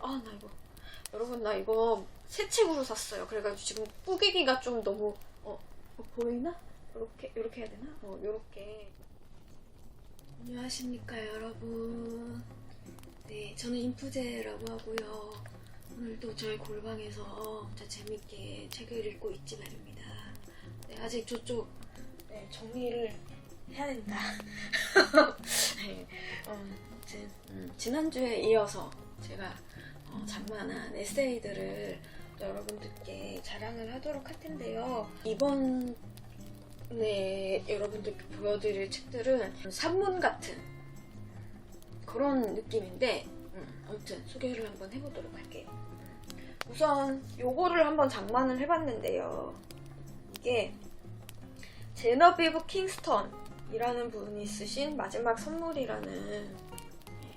아 나 이거 여러분 나 이거 새 책으로 샀어요. 그래가지고 지금 뿌기기가 좀 너무 어, 어, 보이나? 이렇게 이렇게 해야 되나? 어 이렇게 안녕하십니까 여러분. 네 저는 인프제라고 하고요. 오늘도 저희 골방에서 진짜 재밌게 책을 읽고 있지 말입니다. 네 아직 저쪽 네, 정리를 해야 된다. 네, 어, 아무튼, 음, 지난주에 이어서 제가 어, 장만한 에세이들을 여러분들께 자랑을 하도록 할 텐데요. 이번 네 여러분들께 보여드릴 책들은 산문 같은 그런 느낌인데 음, 아무튼 소개를 한번 해보도록 할게요. 음, 우선 요거를 한번 장만을 해봤는데요. 이게 제너비브 킹스턴이라는 분이 쓰신 마지막 선물이라는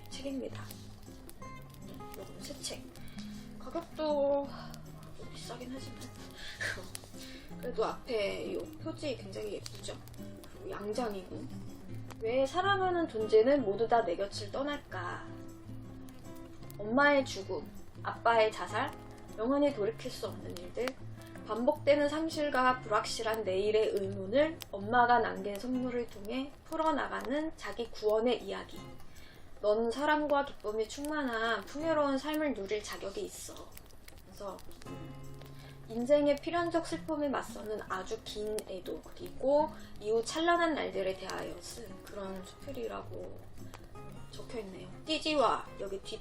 책입니다. 책. 가격도 좀 비싸긴 하지만 그래도 앞에 이 표지 굉장히 예쁘죠. 그리고 양장이고 왜 사랑하는 존재는 모두 다 내 곁을 떠날까? 엄마의 죽음, 아빠의 자살, 영원히 돌이킬 수 없는 일들, 반복되는 상실과 불확실한 내일의 의문을 엄마가 남긴 선물을 통해 풀어나가는 자기 구원의 이야기. 넌 사랑과 기쁨이 충만한 풍요로운 삶을 누릴 자격이 있어. 그래서 음, 인생의 필연적 슬픔에 맞서는 아주 긴 애도 그리고 이후 찬란한 날들에 대하여 쓴 그런 수필이라고 적혀 있네요. 띠지와 여기 뒷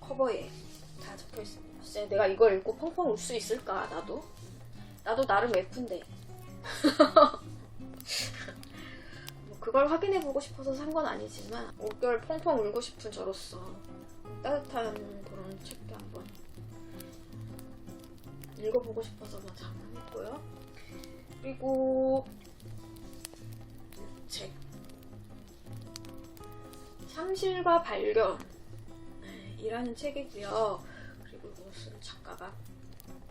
커버에 다 적혀 있습니다. 진짜 내가 이걸 읽고 펑펑 울 수 있을까 나도? 나도 나름 F인데. 뭐 그걸 확인해보고 싶어서 산 건 아니지만 올겨울 펑펑 울고 싶은 저로서 따뜻한 그런 책도 한번 읽어보고 싶어서 뭐 장만했고요. 그리고 책 상실과 발견 네, 이라는 책이고요. 그리고 무슨 작가가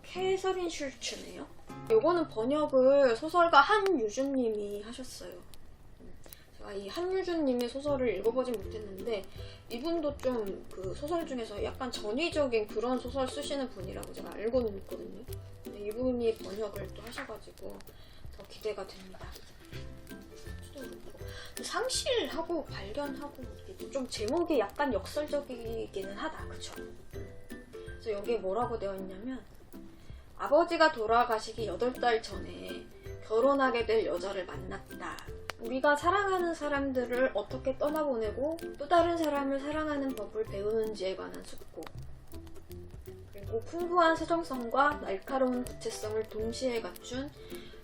캐서린 슐츠네요. 요거는 번역을 소설가 한유준님이 하셨어요. 음, 제가 이 한유준님의 소설을 읽어보진 못했는데 이분도 좀 그 소설 중에서 약간 전위적인 그런 소설 쓰시는 분이라고 제가 알고는 있거든요. 근데 이분이 번역을 또 하셔가지고 더 기대가 됩니다. 상실하고 발견하고 좀 제목이 약간 역설적이기는 하다, 그쵸? 그래서 여기에 뭐라고 되어 있냐면 아버지가 돌아가시기 8달 전에 결혼하게 될 여자를 만났다. 우리가 사랑하는 사람들을 어떻게 떠나보내고 또 다른 사람을 사랑하는 법을 배우는지에 관한 숙고. 그리고 풍부한 사정성과 날카로운 구체성을 동시에 갖춘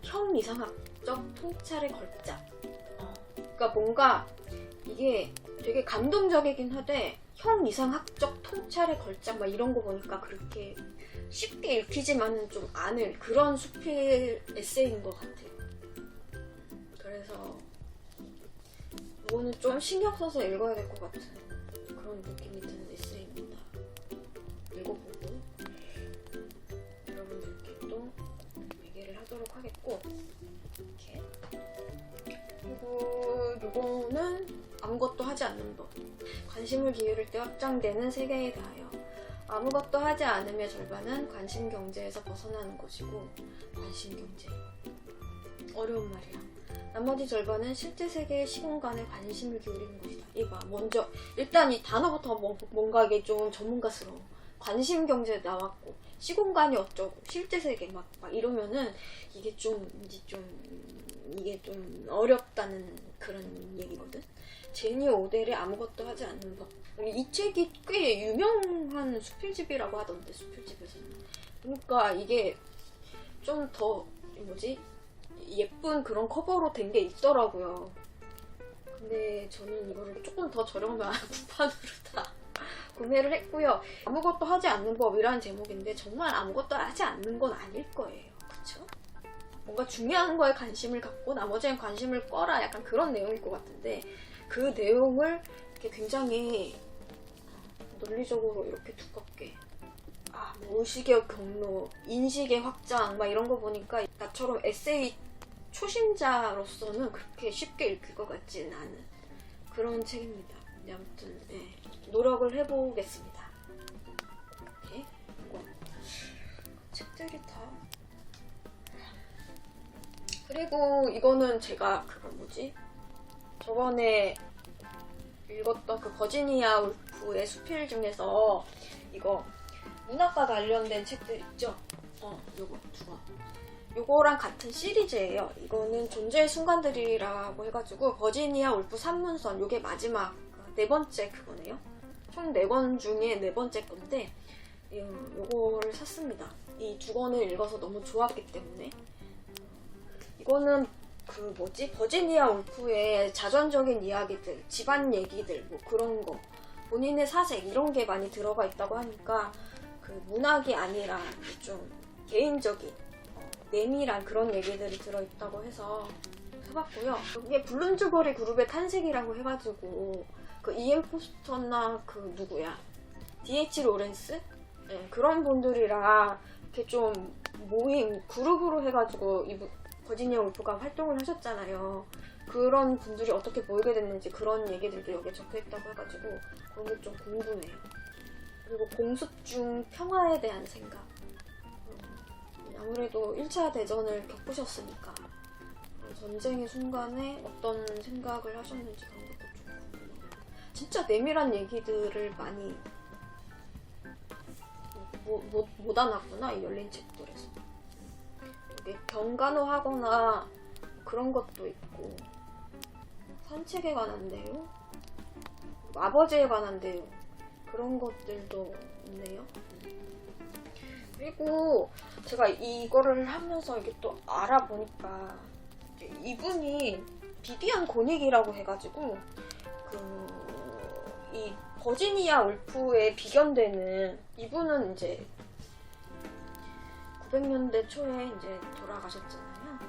형이상학적 통찰의 걸작. 어, 그러니까 뭔가 이게 되게 감동적이긴 하되 형이상학적 통찰의 걸작 막 이런 거 보니까 그렇게 쉽게 읽히지만은 좀 않을 그런 수필 에세이인 것 같아요. 그래서 이거는 좀 신경 써서 읽어야 될 것 같은 그런 느낌이 드는 에세이입니다. 읽어보고 여러분들께 또 얘기를 하도록 하겠고 이렇게 그리고 이거는 아무것도 하지 않는 법 관심을 기울일 때 확장되는 세계에 대하여 아무것도 하지 않으며 절반은 관심 경제에서 벗어나는 것이고 관심 경제 어려운 말이야. 나머지 절반은 실제 세계의 시공간에 관심을 기울이는 것이다. 이봐, 먼저 일단 이 단어부터 뭐- 뭔가 이게 좀 전문가스러워. 관심 경제 나왔고 시공간이 어쩌고 실제 세계 막, 막 이러면은 이게 좀 이제 좀 이게 좀 어렵다는 그런 얘기거든. 제니 오델의 아무것도 하지 않는 법. 이 책이 꽤 유명한 수필집이라고 하던데 수필집에서는. 그러니까 이게 좀 더 뭐지 예쁜 그런 커버로 된 게 있더라고요. 근데 저는 이거를 조금 더 저렴한 구판으로 다 구매를 했고요. 아무것도 하지 않는 법이라는 제목인데 정말 아무것도 하지 않는 건 아닐 거예요. 그쵸? 뭔가 중요한 거에 관심을 갖고 나머지엔 관심을 꺼라 약간 그런 내용일 것 같은데 그 내용을 이렇게 굉장히 논리적으로 이렇게 두껍게 아, 뭐 의식의 경로, 인식의 확장 막 이런 거 보니까 나처럼 에세이 초심자로서는 그렇게 쉽게 읽힐 것 같지는 않은 그런 책입니다. 아무튼 예, 노력을 해보겠습니다. 이렇게 이거 책들이 다 그리고 이거는 제가 그거 뭐지 저번에 읽었던 그 버지니아 울프의 수필 중에서 이거 문학과 관련된 책들 있죠? 어, 요거 두 권. 요거랑 같은 시리즈예요. 이거는 존재의 순간들이라고 해가지고 버지니아 울프 산문선 요게 마지막 그네 번째 그거네요. 총 네 권 중에 네 번째 건데 요- 요거를 샀습니다. 이 두 권을 읽어서 너무 좋았기 때문에 이거는 그 뭐지 버지니아 울프의 자전적인 이야기들, 집안 얘기들 뭐 그런 거 본인의 사색 이런 게 많이 들어가 있다고 하니까 그 문학이 아니라 좀 개인적인 어, 내밀한 그런 얘기들이 들어있다고 해서 사봤고요. 이게 블룸즈버리 그룹의 탄생이라고 해가지고 그 이엠 포스터나 그 누구야 D.H. 로렌스 네, 그런 분들이랑 이렇게 좀 모임 그룹으로 해가지고 이 버지니아 울프가 활동을 하셨잖아요. 그런 분들이 어떻게 모이게 됐는지 그런 얘기들도 여기에 적혀 있다고 해가지고 그런 게 좀 궁금해요. 그리고 공습 중 평화에 대한 생각. 음, 아무래도 1차 대전을 겪으셨으니까 어, 전쟁의 순간에 어떤 생각을 하셨는지 그런 것도 좀 궁금해요. 진짜 내밀한 얘기들을 많이 못, 못, 못 안았구나, 이 열린 책들에서. 이게 경간호하거나 그런 것도 있고, 산책에 관한 내용, 아버지에 관한 내용, 그런 것들도 있네요. 그리고 제가 이거를 하면서 이게 또 알아보니까 이분이 비비안 고닉이라고 해가지고 그 이 버지니아 울프에 비견되는 이분은 이제 900년대 초에 이제 돌아가셨잖아요.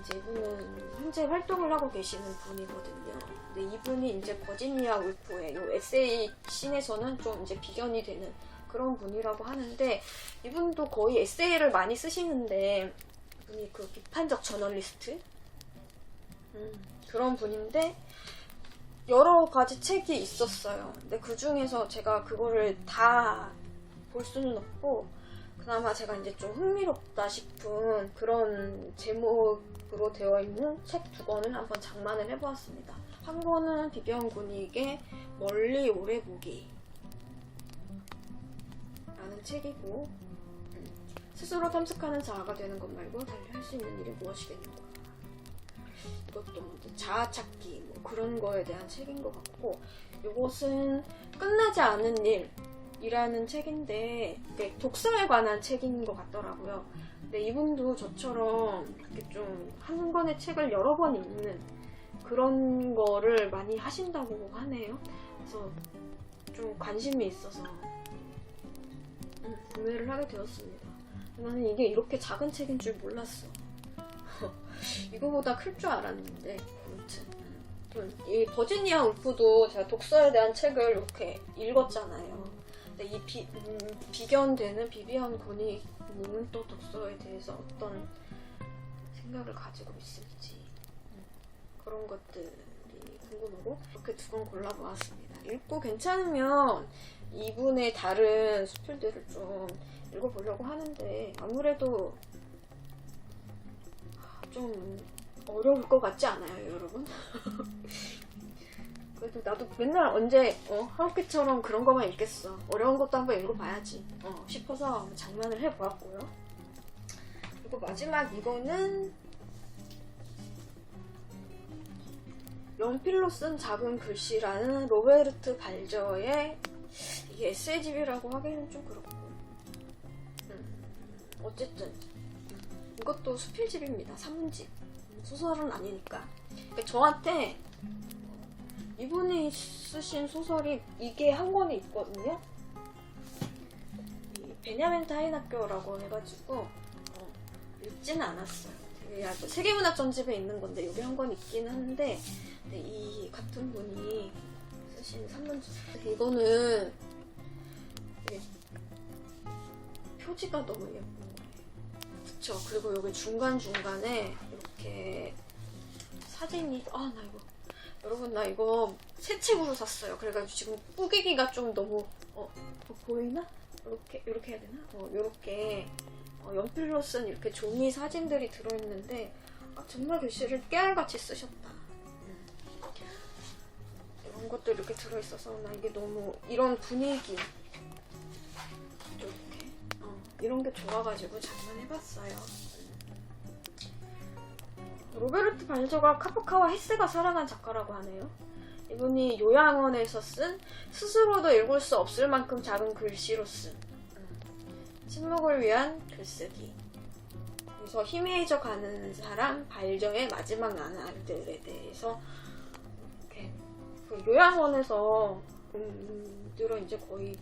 이제 이분은 현재 활동을 하고 계시는 분이거든요. 근데 이분이 이제 버지니아 울프의 요 에세이 씬에서는 좀 이제 비견이 되는 그런 분이라고 하는데 이분도 거의 에세이를 많이 쓰시는데 이분이 그 비판적 저널리스트 음, 그런 분인데 여러 가지 책이 있었어요. 근데 그 중에서 제가 그거를 다 볼 수는 없고 그나마 제가 이제 좀 흥미롭다 싶은 그런 제목으로 되어 있는 책 두 권을 한번 장만을 해보았습니다. 한 권은 비비안 고닉의 멀리 오래 보기 책이고 음, 스스로 탐색하는 자아가 되는 것 말고 달리 할 수 있는 일이 무엇이겠는가 이것도 뭐 자아 찾기 뭐 그런 거에 대한 책인 것 같고 이것은 끝나지 않은 일이라는 책인데 이게 독서에 관한 책인 것 같더라고요. 근데 이분도 저처럼 이렇게 좀 한 권의 책을 여러 번 읽는 그런 거를 많이 하신다고 하네요. 그래서 좀 관심이 있어서 음, 구매를 하게 되었습니다. 나는 이게 이렇게 작은 책인 줄 몰랐어. 이거보다 클 줄 알았는데 아무튼 음, 이 버지니아 울프도 제가 독서에 대한 책을 이렇게 읽었잖아요. 근데 이 비, 음, 비견되는 비비안 고닉님은 또 독서에 대해서 어떤 생각을 가지고 있을지 음, 그런 것들이 궁금하고 이렇게 두 권 골라보았습니다. 읽고 괜찮으면 이분의 다른 수필들을 좀 읽어보려고 하는데 아무래도 좀 어려울 것 같지 않아요, 여러분? 그래도 나도 맨날 언제 어, 하루키처럼 그런 것만 읽겠어. 어려운 것도 한번 읽어봐야지. 어, 싶어서 장만을 해보았고요. 그리고 마지막 이거는 연필로 쓴 작은 글씨라는 로베르트 발저의 이게 에세이집이라고 하기는 좀 그렇고 음, 어쨌든 이것도 수필집입니다. 산문집. 소설은 아니니까. 그러니까 저한테 이분이 쓰신 소설이 이게 한 권이 있거든요. 이 베냐민 타인 학교라고 해가지고 어, 읽지는 않았어요. 얇고 세계문학 전집에 있는 건데 여기 한 권 있긴 한데 이 같은 분이 쓰신 산문집 이거는 이게 표지가 너무 예쁜 거예요. 그쵸. 그리고 여기 중간중간에 이렇게 사진이, 아, 나 이거. 여러분, 나 이거 새 책으로 샀어요. 그래가지고 지금 뿌기기가 좀 너무, 어, 어, 보이나? 이렇게, 이렇게 해야 되나? 어, 이렇게, 어, 연필로 쓴 이렇게 종이 사진들이 들어있는데, 아, 정말 글씨를 깨알같이 쓰셨다. 음. 이런 것도 이렇게 들어있어서 나 이게 너무 이런 분위기 이렇게 어, 이런 게 좋아가지고 장만해봤어요. 로베르트 반쇼가 카프카와 헤세가 사랑한 작가라고 하네요. 이분이 요양원에서 쓴 스스로도 읽을 수 없을 만큼 작은 글씨로 쓴 음, 침묵을 위한 글쓰기. 그래서 희미해져 가는 사람 발정의 마지막 나날들에 대해서 이렇게 그 요양원에서 분들은 이제 거의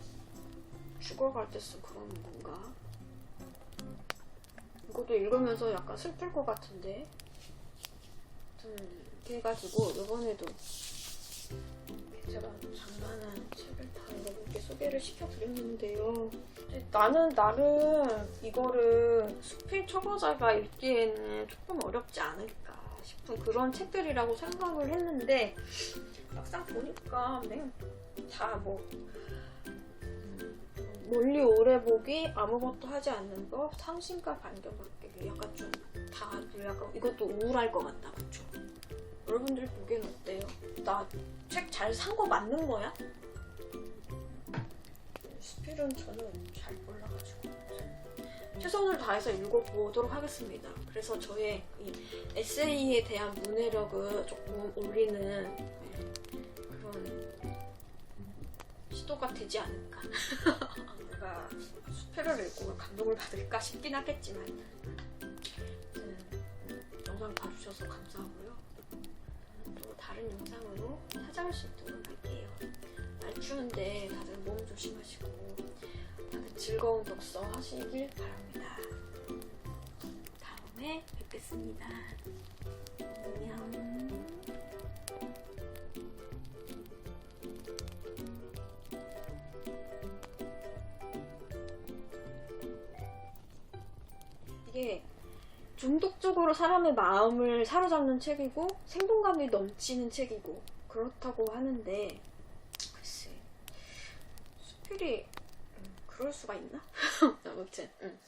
죽어갈 때 쓴 그런 건가? 이것도 읽으면서 약간 슬플 것 같은데. 이렇게 해가지고 이번에도 제가 장만한 책을 다 여러분께 소개를 시켜드렸는데요. 나는 나름 이거를 수필 초보자가 읽기에는 조금 어렵지 않을까 싶은 그런 책들이라고 생각을 했는데 막상 보니까 다뭐 멀리 오래 보기 아무것도 하지 않는 법 상심과 반겨받기 약간 좀 다들 약간 이것도 우울할 것 같다 그쵸? 여러분들 보기엔 어때요? 나 책 잘 산 거 맞는 거야? 스필은 저는 잘 몰라가지고 최선을 다해서 읽어보도록 하겠습니다. 그래서 저의 이 에세이에 대한 문해력을 조금 올리는 네, 그런 시도가 되지 않을까. 내가 수필을 읽고 감동을 받을까 싶긴 하겠지만 아무튼 영상 봐주셔서 감사하고요. 또 다른 영상으로 찾아올 수 있도록 추운데 다들 몸 조심하시고 다들 즐거운 독서 하시길 바랍니다. 다음에 뵙겠습니다. 안녕. 이게 중독적으로 사람의 마음을 사로잡는 책이고 생동감이 넘치는 책이고 그렇다고 하는데 수필이 음, 그럴 수가 있나? 아무튼 음.